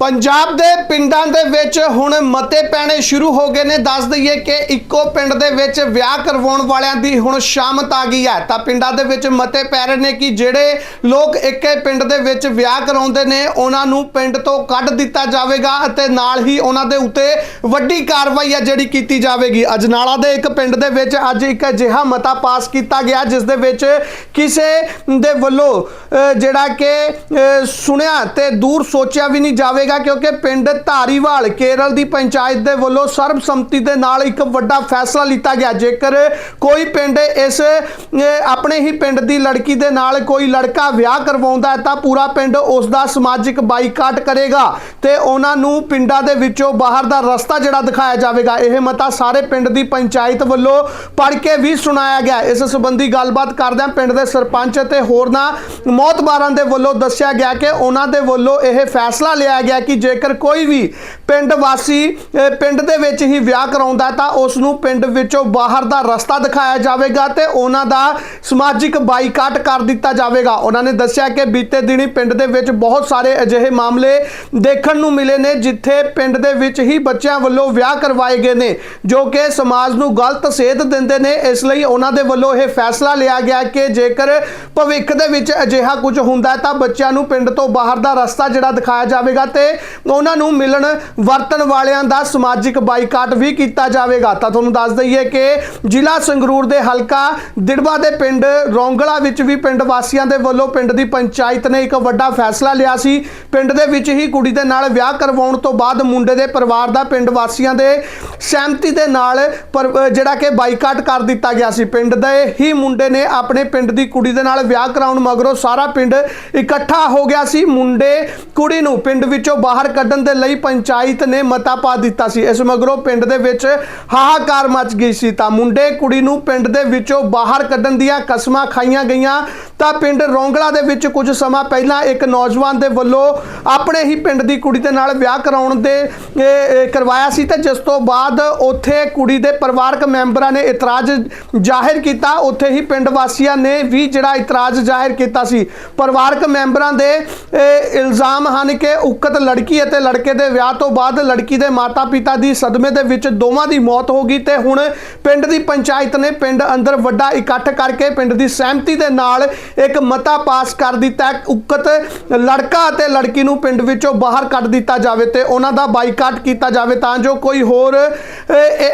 ਪੰਜਾਬ ਦੇ ਪਿੰਡਾਂ ਦੇ ਵਿੱਚ ਹੁਣ ਮਤੇ ਪੈਣੇ ਸ਼ੁਰੂ ਹੋ ਗਏ ਨੇ। ਦੱਸ ਦਈਏ ਕਿ ਇੱਕੋ ਪਿੰਡ ਦੇ ਵਿੱਚ ਵਿਆਹ ਕਰਵਾਉਣ ਵਾਲਿਆਂ ਦੀ ਹੁਣ ਸ਼ਾਮਤ ਆ ਗਈ ਹੈ। ਤਾਂ ਪਿੰਡਾਂ ਦੇ ਵਿੱਚ ਮਤੇ ਪੈ ਰਹੇ ਨੇ ਕਿ ਜਿਹੜੇ ਲੋਕ ਇੱਕੇ ਪਿੰਡ ਦੇ ਵਿੱਚ ਵਿਆਹ ਕਰਾਉਂਦੇ ਨੇ, ਉਹਨਾਂ ਨੂੰ ਪਿੰਡ ਤੋਂ ਕੱਢ ਦਿੱਤਾ ਜਾਵੇਗਾ ਅਤੇ ਨਾਲ ਹੀ ਉਹਨਾਂ ਦੇ ਉੱਤੇ ਵੱਡੀ ਕਾਰਵਾਈ ਹੈ ਜਿਹੜੀ ਕੀਤੀ ਜਾਵੇਗੀ। ਅਜਨਾਲਾ ਦੇ ਇੱਕ ਪਿੰਡ ਦੇ ਵਿੱਚ ਅੱਜ ਇੱਕ ਅਜਿਹਾ ਮਤਾ ਪਾਸ ਕੀਤਾ ਗਿਆ, ਜਿਸ ਦੇ ਵਿੱਚ ਕਿਸੇ ਦੇ ਵੱਲੋਂ ਜਿਹੜਾ ਕਿ ਸੁਣਿਆ ਤੇ ਦੂਰ ਸੋਚਿਆ ਵੀ ਨਹੀਂ ਜਾਵੇ ਜਾਵੇਗਾ ਕਿਉਂਕਿ ਪਿੰਡ ਧਾਰੀਵਾਲ ਕੇਰਲ ਦੀ ਪੰਚਾਇਤ ਦੇ ਵੱਲੋਂ ਸਰਬਸੰਮਤੀ ਦੇ ਨਾਲ ਇੱਕ ਵੱਡਾ ਫੈਸਲਾ ਲਿੱਤਾ ਗਿਆ। ਜੇਕਰ ਕੋਈ ਪਿੰਡ ਇਸ ਆਪਣੇ ਹੀ ਪਿੰਡ ਦੀ ਲੜਕੀ ਦੇ ਨਾਲ ਕੋਈ ਲੜਕਾ ਵਿਆਹ ਕਰਵਾਉਂਦਾ ਹੈ ਤਾਂ ਪੂਰਾ ਪਿੰਡ ਉਸ ਦਾ ਸਮਾਜਿਕ ਬਾਈਕਾਟ ਕਰੇਗਾ ਤੇ ਉਹਨਾਂ ਨੂੰ ਪਿੰਡਾਂ ਦੇ ਵਿੱਚੋਂ ਬਾਹਰ ਦਾ ਰਸਤਾ ਜਿਹੜਾ ਦਿਖਾਇਆ ਜਾਵੇਗਾ। ਇਹ ਮਤਾ ਸਾਰੇ ਪਿੰਡ ਦੀ ਪੰਚਾਇਤ ਵੱਲੋਂ ਪੜ੍ਹ ਕੇ ਵੀ ਸੁਣਾਇਆ ਗਿਆ। ਇਸ ਸੰਬੰਧੀ ਗੱਲਬਾਤ ਕਰਦਿਆਂ ਪਿੰਡ ਦੇ ਸਰਪੰਚ ਅਤੇ ਹੋਰਨਾਂ ਮੌਤਬਾਰਾਂ ਦੇ ਵੱਲੋਂ ਦੱਸਿਆ ਗਿਆ ਕਿ ਉਹਨਾਂ ਦੇ ਵੱਲੋਂ ਇਹ ਫੈਸਲਾ ਲਿਆ ਗਿਆ ਕਿ ਜੇਕਰ ਕੋਈ ਵੀ ਪਿੰਡ ਵਾਸੀ ਪਿੰਡ ਦੇ ਵਿੱਚ ਹੀ ਵਿਆਹ ਕਰਾਉਂਦਾ ਤਾਂ ਉਸ ਨੂੰ ਪਿੰਡ ਵਿੱਚੋਂ ਬਾਹਰ ਦਾ ਰਸਤਾ ਦਿਖਾਇਆ ਜਾਵੇਗਾ ਤੇ ਉਹਨਾਂ ਦਾ ਸਮਾਜਿਕ ਬਾਈਕਾਟ ਕਰ ਦਿੱਤਾ ਜਾਵੇਗਾ। ਉਹਨਾਂ ਨੇ ਦੱਸਿਆ ਕਿ ਬੀਤੇ ਦਿਨੀ ਪਿੰਡ ਦੇ ਵਿੱਚ ਬਹੁਤ ਸਾਰੇ ਅਜਿਹੇ ਮਾਮਲੇ ਦੇਖਣ ਨੂੰ ਮਿਲੇ ਨੇ, ਜਿੱਥੇ ਪਿੰਡ ਦੇ ਵਿੱਚ ਹੀ ਬੱਚਿਆਂ ਵੱਲੋਂ ਵਿਆਹ ਕਰਵਾਏ ਗਏ ਨੇ, ਜੋ ਕਿ ਸਮਾਜ ਨੂੰ ਗਲਤ ਸੇਧ ਦਿੰਦੇ ਨੇ। ਇਸ ਲਈ ਉਹਨਾਂ ਦੇ ਵੱਲੋਂ ਇਹ ਫੈਸਲਾ ਲਿਆ ਗਿਆ ਕਿ ਜੇਕਰ ਭਵਿੱਖ ਦੇ ਵਿੱਚ ਅਜਿਹਾ ਕੁਝ ਹੁੰਦਾ ਤਾਂ ਬੱਚਿਆਂ ਨੂੰ ਪਿੰਡ ਤੋਂ ਬਾਹਰ ਦਾ ਰਸਤਾ ਜਿਹੜਾ ਦਿਖਾਇਆ ਜਾਵੇਗਾ ਤੇ ਉਹਨਾਂ ਨੂੰ ਮਿਲਣ ਵਰਤਣ ਵਾਲਿਆਂ ਦਾ ਸਮਾਜਿਕ ਬਾਈਕਾਟ ਵੀ ਕੀਤਾ ਜਾਵੇਗਾ। ਤਾਂ ਤੁਹਾਨੂੰ ਦੱਸ ਦਈਏ ਕਿ ਜ਼ਿਲ੍ਹਾ ਸੰਗਰੂਰ ਦੇ ਹਲਕਾ ਦਿੜਬਾ ਦੇ ਪਿੰਡ ਰੌਂਗਲਾ ਵਿੱਚ ਵੀ ਪਿੰਡ ਵਾਸੀਆਂ ਦੇ ਵੱਲੋਂ ਪਿੰਡ ਦੀ ਪੰਚਾਇਤ ਨੇ ਇੱਕ ਵੱਡਾ ਫੈਸਲਾ ਲਿਆ ਸੀ। ਪਿੰਡ ਦੇ ਵਿੱਚ ਹੀ ਕੁੜੀ ਦੇ ਨਾਲ ਵਿਆਹ ਕਰਵਾਉਣ ਤੋਂ ਬਾਅਦ ਮੁੰਡੇ ਦੇ ਪਰਿਵਾਰ ਦਾ ਪਿੰਡ ਵਾਸੀਆਂ ਦੇ ਸਹਿਮਤੀ ਦੇ ਨਾਲ ਪਰ- ਜਿਹੜਾ ਕਿ ਬਾਈਕਾਟ ਕਰ ਦਿੱਤਾ ਗਿਆ ਸੀ। ਪਿੰਡ ਦੇ ਹੀ ਮੁੰਡੇ ਨੇ ਆਪਣੇ ਪਿੰਡ ਦੀ ਕੁੜੀ ਦੇ ਨਾਲ ਵਿਆਹ ਕਰਾਉਣ ਮਗਰੋਂ ਸਾਰਾ ਪਿੰਡ ਇਕੱਠਾ ਹੋ ਗਿਆ ਸੀ। ਮੁੰਡੇ ਕੁੜੀ ਨੂੰ ਪਿੰਡ ਵਿੱਚੋਂ ਬਾਹਰ ਕੱਢਣ ਦੇ ਲਈ ਪੰਚਾਇਤ ਨੇ ਮਤਾ ਪਾ ਦਿੱਤਾ ਸੀ। ਇਸ ਮਗਰੋਂ ਪਿੰਡ ਦੇ ਵਿੱਚ ਹਾਹਾਕਾਰ ਮਚ ਗਈ ਸੀ ਤਾਂ ਮੁੰਡੇ ਕੁੜੀ ਨੂੰ ਪਿੰਡ ਦੇ ਵਿੱਚੋਂ ਬਾਹਰ ਕੱਢਣ ਦੀਆਂ ਕਸਮਾਂ ਖਾਈਆਂ ਗਈਆਂ ਤਾਂ ਪਿੰਡ ਰੋਂਗਲਾ ਦੇ ਵਿੱਚ ਕੁਝ ਸਮਾਂ ਪਹਿਲਾਂ ਇੱਕ ਨੌਜਵਾਨ ਦੇ ਵੱਲੋਂ ਆਪਣੇ ਹੀ ਪਿੰਡ ਦੀ ਕੁੜੀ ਦੇ ਨਾਲ ਵਿਆਹ ਕਰਾਉਣ ਦੇ ਕਰਵਾਇਆ ਸੀ ਤੇ ਜਿਸ ਤੋਂ ਬਾਅਦ ਉੱਥੇ ਕੁੜੀ ਦੇ ਪਰਿਵਾਰਕ ਮੈਂਬਰਾਂ ਨੇ ਇਤਰਾਜ਼ ਜ਼ਾਹਿਰ ਕੀਤਾ। ਉੱਥੇ ਹੀ ਪਿੰਡ ਵਾਸੀਆਂ ਨੇ ਵੀ ਜਿਹੜਾ ਇਤਰਾਜ਼ ਜ਼ਾਹਿਰ ਕੀਤਾ ਸੀ। ਪਰਿਵਾਰਕ ਮੈਂਬਰਾਂ ਦੇ ਇਲਜ਼ਾਮ ਹਨ ਕਿ ਉਕਤ ਲੜਕੀ ਅਤੇ ਲੜਕੇ ਦੇ ਵਿਆਹ ਤੋਂ ਬਾਅਦ ਲੜਕੀ ਦੇ ਮਾਤਾ-ਪਿਤਾ ਦੀ ਸਦਮੇ ਦੇ ਵਿੱਚ ਦੋਵਾਂ ਦੀ ਮੌਤ ਹੋ ਗਈ ਤੇ ਹੁਣ ਪਿੰਡ ਦੀ ਪੰਚਾਇਤ ਨੇ ਪਿੰਡ ਅੰਦਰ ਵੱਡਾ ਇਕੱਠ ਕਰਕੇ ਪਿੰਡ ਦੀ ਸਹਿਮਤੀ ਦੇ ਨਾਲ ਇੱਕ ਮਤਾ ਪਾਸ ਕਰ ਦਿੱਤਾ ਹੈ। ਉਕਤ ਲੜਕਾ ਅਤੇ ਲੜਕੀ ਨੂੰ ਪਿੰਡ ਵਿੱਚੋਂ ਬਾਹਰ ਕੱਢ ਦਿੱਤਾ ਜਾਵੇ ਤੇ ਉਹਨਾਂ ਦਾ ਬਾਈਕਾਟ ਕੀਤਾ ਜਾਵੇ ਤਾਂ ਜੋ ਕੋਈ ਹੋਰ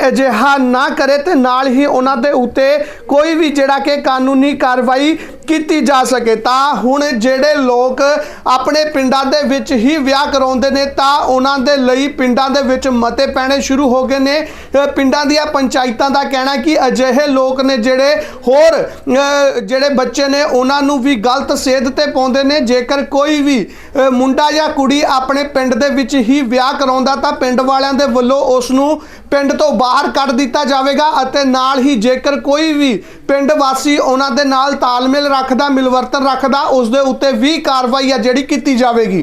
ਅਜਿਹਾ ਨਾ ਕਰੇ ਤੇ ਨਾਲ ਹੀ ਉਹਨਾਂ ਦੇ ਉੱਤੇ ਕੋਈ ਵੀ ਜਿਹੜਾ ਕਿ ਕਾਨੂੰਨੀ ਕਾਰਵਾਈ ਕੀਤੀ ਜਾ ਸਕੇ ਤਾਂ ਹੁਣ ਜਿਹੜੇ ਲੋਕ ਆਪਣੇ ਪਿੰਡਾਂ ਦੇ ਵਿੱਚ ਹੀ ਵਿਆਹ ਕਰਾਉਂਦੇ ਨੇ, ਤਾਂ ਉਹਨਾਂ ਦੇ ਲਈ ਪਿੰਡਾਂ ਦੇ ਵਿੱਚ ਮਤੇ ਪੈਣੇ ਸ਼ੁਰੂ ਹੋ ਗਏ ਨੇ ਪਿੰਡਾਂ ਦੀਆਂ ਪੰਚਾਇਤਾਂ ਦਾ ਕਹਿਣਾ ਕਿ ਅਜਿਹੇ ਲੋਕ ਨੇ ਜਿਹੜੇ ਹੋਰ ਜਿਹੜੇ ਬੱਚੇ ਨੇ ਉਹਨਾਂ ਨੂੰ ਵੀ ਗਲਤ ਸੇਧ ਤੇ ਪਾਉਂਦੇ ਨੇ। ਜੇਕਰ ਕੋਈ ਵੀ ਮੁੰਡਾ ਜਾਂ ਕੁੜੀ ਆਪਣੇ ਪਿੰਡ ਦੇ ਵਿੱਚ ਹੀ ਵਿਆਹ ਕਰਾਉਂਦਾ ਤਾਂ ਪਿੰਡ ਵਾਲਿਆਂ ਦੇ ਵੱਲੋਂ ਉਸ ਨੂੰ ਪਿੰਡ ਤੋਂ ਬਾਹਰ ਕੱਢ ਦਿੱਤਾ ਜਾਵੇਗਾ ਅਤੇ ਨਾਲ ਹੀ ਜੇਕਰ ਕੋਈ ਵੀ ਪਿੰਡ ਵਾਸੀ ਉਹਨਾਂ ਦੇ ਨਾਲ ਤਾਲਮੇਲ ਰੱਖਦਾ, ਮਿਲਵਰਤਨ ਰੱਖਦਾ ਉਸ ਦੇ ਉੱਤੇ ਵੀ ਕਾਰਵਾਈ ਆ ਜਿਹੜੀ ਕੀਤੀ ਜਾਵੇਗੀ।